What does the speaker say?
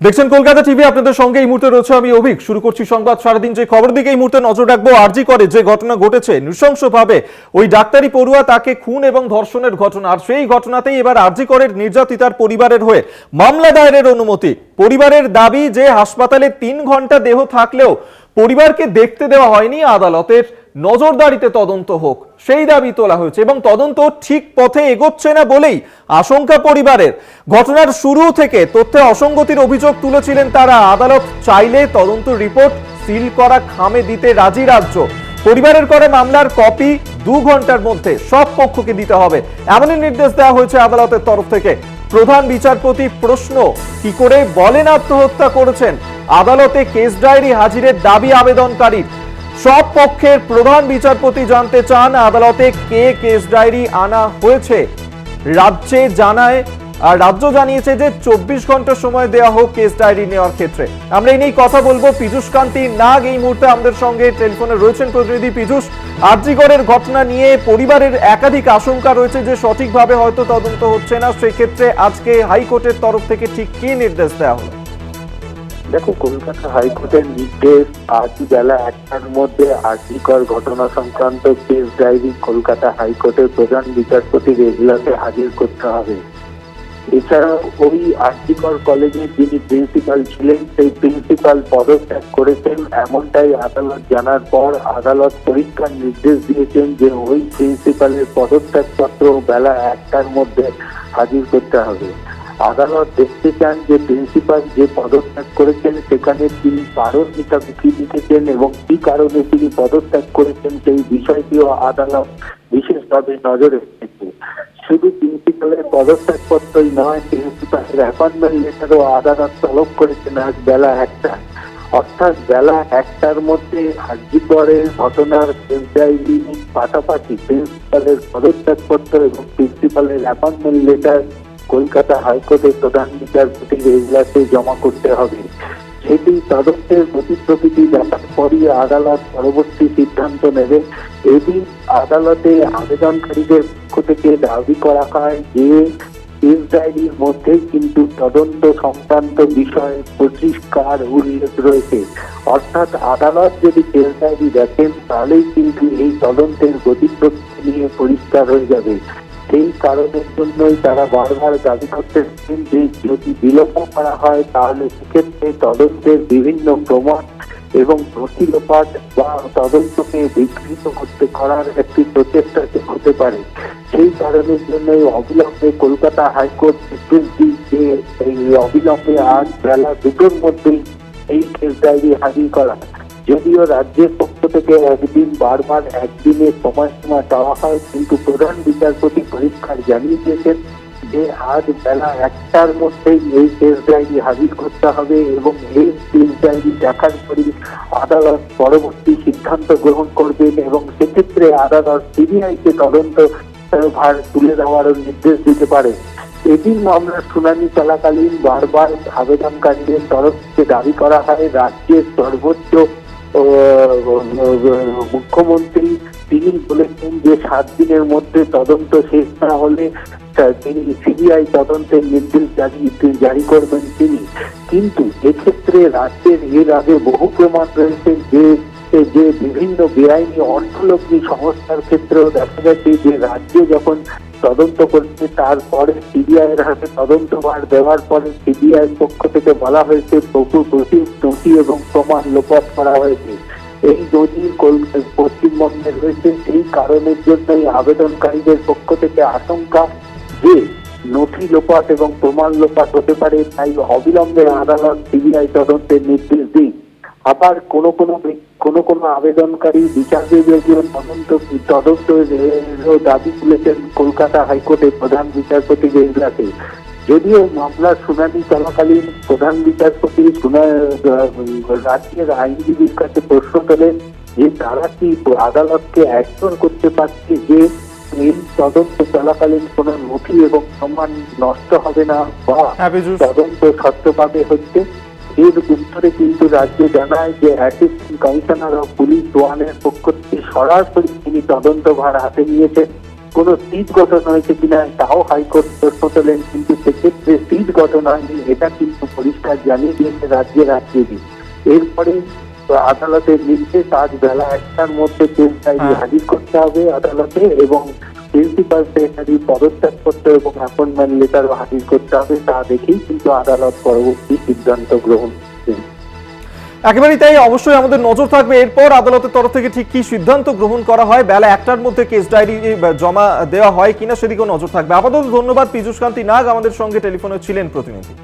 দেখছেন কলকাতা টিভি, আপনাদের সঙ্গে এই মুহূর্তে রয়েছে আমি অভিক। শুরু করছি সংবাদ, সারাদিন যে খবর দিকে এই মুহূর্তে নজর রাখব। আরজি করে যে ঘটনা ঘটেছে, নৃশংসভাবে ওই ডাক্তারি পড়ুয়া তাকে খুন এবং ধর্ষণের ঘটনা। আর সেই ঘটনাতেই এবার আরজি করের নির্যাতিতার পরিবারের হয়ে মামলা দায়েরের অনুমতি। পরিবারের দাবি যে হাসপাতালে তিন ঘণ্টা দেহ থাকলেও পরিবারকে দেখতে দেওয়া হয়নি আদালতের। নজরদারিতে তদন্ত হোক, সেই দাবি তোলা হয়েছে এবং তদন্ত ঠিক পথে এগোচ্ছে না বলেই আশঙ্কা পরিবারের। ঘটনার শুরু থেকে তথ্যে অসঙ্গতির অভিযোগ তুলেছিলেন তারা। আদালত চাইলে তদন্ত রিপোর্ট সিল করা খামে দিতে রাজি রাজ্য। পরিবারের করা মামলার কপি দু ঘণ্টার মধ্যে সব পক্ষকে দিতে হবে। এমনই নির্দেশ দেওয়া হয়েছে আদালতের তরফ থেকে। প্রধান বিচারপতি প্রশ্ন, কি করে বলেন আত্মহত্যা করেছেন? আদালতে কেস ডায়েরি হাজিরের দাবি আবেদনকারীর। সব পক্ষের প্রধান বিচারপতি জানতে চান আদালতে কে কেস ডায়েরি আনা হয়েছে। রাজ্যে জানায় আর রাজ্য জানিয়েছে যে চব্বিশ ঘণ্টা সময় দেওয়া হোক কেস ডায়েরি নেওয়ার ক্ষেত্রে। আমরা এই নিয়েই কথা বলব। পীযুষ কান্তি নাগ এই মুহূর্তে আমাদের সঙ্গে টেলিফোনে রয়েছেন প্রতিনিধি পীযুষ। আর্জিগড়ের ঘটনা নিয়ে পরিবারের একাধিক আশঙ্কা রয়েছে যে সঠিকভাবে হয়তো তদন্ত হচ্ছে না। সেক্ষেত্রে আজকে হাইকোর্টের তরফ থেকে ঠিক কি নির্দেশ দেওয়া হলো? দেখো, কলকাতা হাইকোর্টের নির্দেশ আজ বেলা একটার মধ্যে আর্থিকর ঘটনা সংক্রান্ত কেস ডায়েরি কলকাতা হাইকোর্টের প্রধান বিচারপতির এজলাসে হাজির করতে হবে। এছাড়াও ওই আর্থিকর কলেজে যিনি প্রিন্সিপাল ছিলেন, সেই প্রিন্সিপাল পদত্যাগ করেছেন। এমনটাই আদালত জানার পর আদালত পরীক্ষার নির্দেশ দিয়েছেন যে ওই প্রিন্সিপালের পদত্যাগপত্র বেলা একটার মধ্যে হাজির করতে হবে। আদালত দেখতে চান যে প্রিন্সিপাল যে পদত্যাগ করেছেন, সেখানে তিনি কারণ হিসাবে কি লিখেছেন এবং কি কারণে তিনি পদত্যাগ করেছেন সেই বিষয়টিও আদালত বিশেষভাবে নজরে রেখেছে। শুধু প্রিন্সিপালের পদত্যাগপত্রই নয়, প্রিন্সিপালের অ্যাপয়েন্টমেন্ট লেটারও আদালত তলব করেছেন আজ বেলা একটা। অর্থাৎ বেলা একটার মধ্যে হাজি পরে ঘটনার পাশাপাশি প্রিন্সিপালের পদত্যাগপত্র এবং প্রিন্সিপালের অ্যাপয়েন্টমেন্ট লেটার কলকাতা হাইকোর্টের প্রধান বিচারপতির এজলাসে জমা করতে হবে। সেটি তদন্তের গতি প্রকৃতি দেখার পরই আদালত পরবর্তী সিদ্ধান্ত নেবে। এদিন আদালতে আবেদনকারীদের পক্ষ থেকে দাবি করা হয় যে কেস ডায়েরির মধ্যেই কিন্তু তদন্ত সংক্রান্ত বিষয়ে পরিষ্কার উল্লেখ রয়েছে। অর্থাৎ আদালত যদি ডায়েরি দেখেন, তাহলেই কিন্তু এই তদন্তের গতি প্রকৃতি নিয়ে পরিষ্কার হয়ে যাবে। সেই কারণের জন্যই তারা বারবার দাবি করতেছেন যে যদি বিলম্ব করা হয়, তাহলে সেক্ষেত্রে তদন্তের বিভিন্ন প্রমাণ এবং লোপাট বা তদন্তকে বিকৃত করতে করার একটি প্রচেষ্টা হতে পারে। সেই কারণের জন্যই অবিলম্বে কলকাতা হাইকোর্ট নির্দেশ যে এই অবিলম্বে আজ বেলা দুটোর মধ্যেই এই কেস ডায়েরি হাজির করা। যদিও রাজ্যের পক্ষ থেকে একদিন বারবার একদিনের সময়সীমা চাওয়া হয়, কিন্তু প্রধান বিচারপতি পরীক্ষার জানিয়ে দিয়েছেন যে আজ বেলা একটার মধ্যেই এই কেস ডায়েরি হাজির করতে হবে এবং এই কেস ডায়েরি দেখার পরই আদালত পরবর্তী সিদ্ধান্ত গ্রহণ করবেন এবং সেক্ষেত্রে আদালত সিবিআইকে তদন্ত ভার তুলে দেওয়ারও নির্দেশ দিতে পারে। এদিন মামলার শুনানি চলাকালীন বারবার আবেদনকারীদের তরফ থেকে দাবি করা হয়, রাজ্যের সর্বোচ্চ মুখ্যমন্ত্রী তিনি বলেছেন যে সাত দিনের মধ্যে তদন্ত শেষ না হলে তিনি সিবিআই তদন্তের নির্দেশ জারি জারি করবেন তিনি। কিন্তু এক্ষেত্রে রাজ্যের এর আগে বহু প্রমাণ রয়েছে যে যে বিভিন্ন বেআইনি অর্থলগ্নী সংস্থার ক্ষেত্রেও দেখা গেছে যে রাজ্য যখন তদন্ত করছে, তারপরে সিবিআই এর হাতে তদন্তভার দেওয়ার পরে সিবিআই পক্ষ থেকে বলা হয়েছে প্রচুর প্রচুর নথি এবং প্রমাণ লোপাট করা হয়েছে। এই নদী পশ্চিমবঙ্গে রয়েছে, সেই কারণের জন্যই আবেদনকারীদের পক্ষ থেকে আশঙ্কা যে নথি লোপাট এবং প্রমাণ লোপাট হতে পারে, তাই অবিলম্বে আদালত সিবিআই তদন্তের নির্দেশ দিন। আবার কোন কোন কোন কোন আবেদনকারী বিচার বিভাগীয় তদন্ত তদন্ত দাবি তুলেছেন কলকাতা হাইকোর্টের প্রধান বিচারপতি এজলাসে যদিও মামলার শুনানি চলাকালীন প্রধান বিচারপতি রাজ্যের আইনজীবীর কাছে প্রশ্ন তোলেন যে তারা কি আদালতকে অ্যাকশন করতে পারছে যে এই তদন্ত চলাকালীন কোন নথি এবং সম্মান নষ্ট হবে না বা হ্যাঁ তদন্ত সত্যভাবে হচ্ছে? এর উত্তরে কিন্তু রাজ্য জানায় যে অ্যাসিস্ট্যান্ট কমিশনার অফ পুলিশ ওয়ানের পক্ষ থেকে সরাসরি তিনি তদন্তভার হাতে নিয়েছেন কোন সিট গঠন হয়েছে কিনা তাও হাইকোর্ট প্রশ্ন তোলেন কিন্তু সেক্ষেত্রে সিট গঠন হয়নি এটা কিন্তু পরিষ্কার জানিয়ে দিয়েছে রাজ্যের আইনজীবী এরপরে আদালতের নির্দেশ আজ বেলা একটার মধ্যে কেস ডায়েরি হ্যাঁ। হাজির করতে হবে আদালতে এবং প্রিন্সিপাল সেক্রেটারি পদত্যাগ করতে এবং অ্যাপয়েন্টমেন্ট লেটারও হাজির করতে হবে, তা দেখেই কিন্তু আদালত পরবর্তী সিদ্ধান্ত গ্রহণ করবেন একেবারেই তাই, অবশ্যই আমাদের নজর থাকবে। এরপর আদালতের তরফ থেকে ঠিক কি সিদ্ধান্ত গ্রহণ করা হয়? বেলা একটার মধ্যে কেস ডায়েরি জমা দেওয়া হয় কিনা সেদিকেও নজর থাকবে। আপাতত ধন্যবাদ, পীযুষ কান্তি নাগ আমাদের সঙ্গে টেলিফোনে ছিলেন প্রতিনিধি।